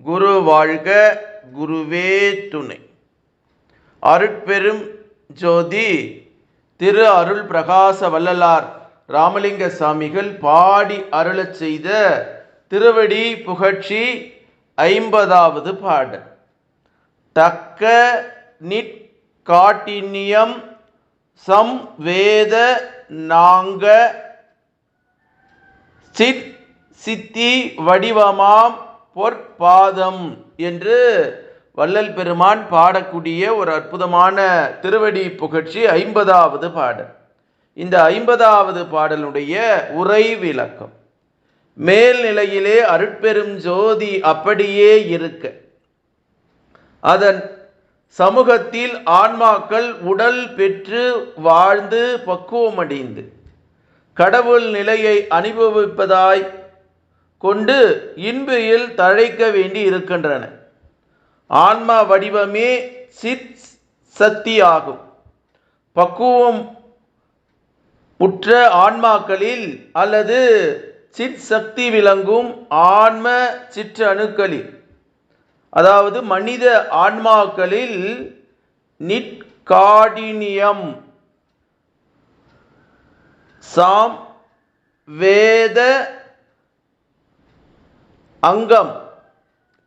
குரு வாழ்க குருவே துணை. அருட்பெரும் ஜோதி திரு அருள் பிரகாச வள்ளலார் ராமலிங்க சாமிகள் பாடி அருளச் செய்த திருவடி புகழ்ச்சி ஐம்பதாவது பாடல். தக்க நிற்காட்டினியம் சம் வேத நாங்க சித் சித்தி வடிவமாம் பொற்பாதம் என்று வள்ளல் பெருமான் பாடக்கூடிய ஒரு அற்புதமான திருவடி புகழ்ச்சி ஐம்பதாவது பாடல். இந்த ஐம்பதாவது பாடலுடைய உரை விளக்கம். மேல்நிலையிலே அருட்பெரும் ஜோதி அப்படியே இருக்க. அதன் சமூகத்தில் ஆன்மாக்கள் உடல் பெற்று வாழ்ந்து பக்குவமடைந்து. கடவுள் நிலையை அனுபவிப்பதாய் கொண்டு இன்பையில் தழைக்க வேண்டி இருக்கின்றன. ஆன்மா வடிவமே சித் சக்தி ஆகும். பக்குவம் உற்ற ஆன்மாக்களில் அல்லது சித் சக்தி விளங்கும் ஆன்ம சிற்றணுக்களில் அதாவது மனித ஆன்மாக்களில் நிட்காடினியம் சாம் வேத அங்கம்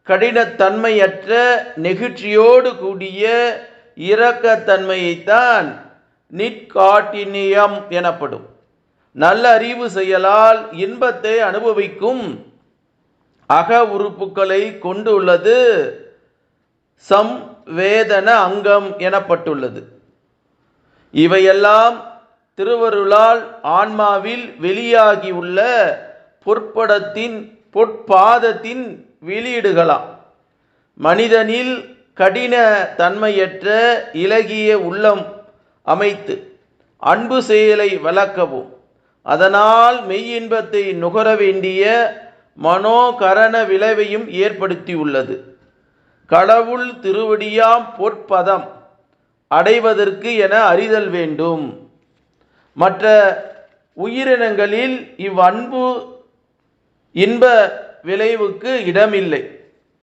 கடினத்தன்மையற்ற நெகிழ்ச்சியோடு கூடிய இரக்கத்தன்மையைத்தான் நிற்காட்டினியம் எனப்படும். நல்ல அறிவு செயலால் இன்பத்தை அனுபவிக்கும் அக உறுப்புகளை கொண்டுள்ளது சம் வேதன அங்கம் எனப்பட்டுள்ளது. இவையெல்லாம் திருவருளால் ஆன்மாவில் வெளியாகியுள்ள பொற்படத்தின் பொற்பாதத்தின் வெளியீடுகளாம் மனிதனில் கடின தன்மையற்ற இலகிய உள்ளம் அமைத்து அன்பு செயலை வளர்க்கவும் அதனால் மெய்யின்பத்தை நுகர வேண்டிய மனோகரண விளைவையும் ஏற்படுத்தியுள்ளது. கடவுள் திருவடியாம் பொற்பதம் அடைவதற்கு என அறிதல் வேண்டும். மற்ற உயிரினங்களில் இவ்வன்பு இன்ப விளைவுக்கு இடமில்லை.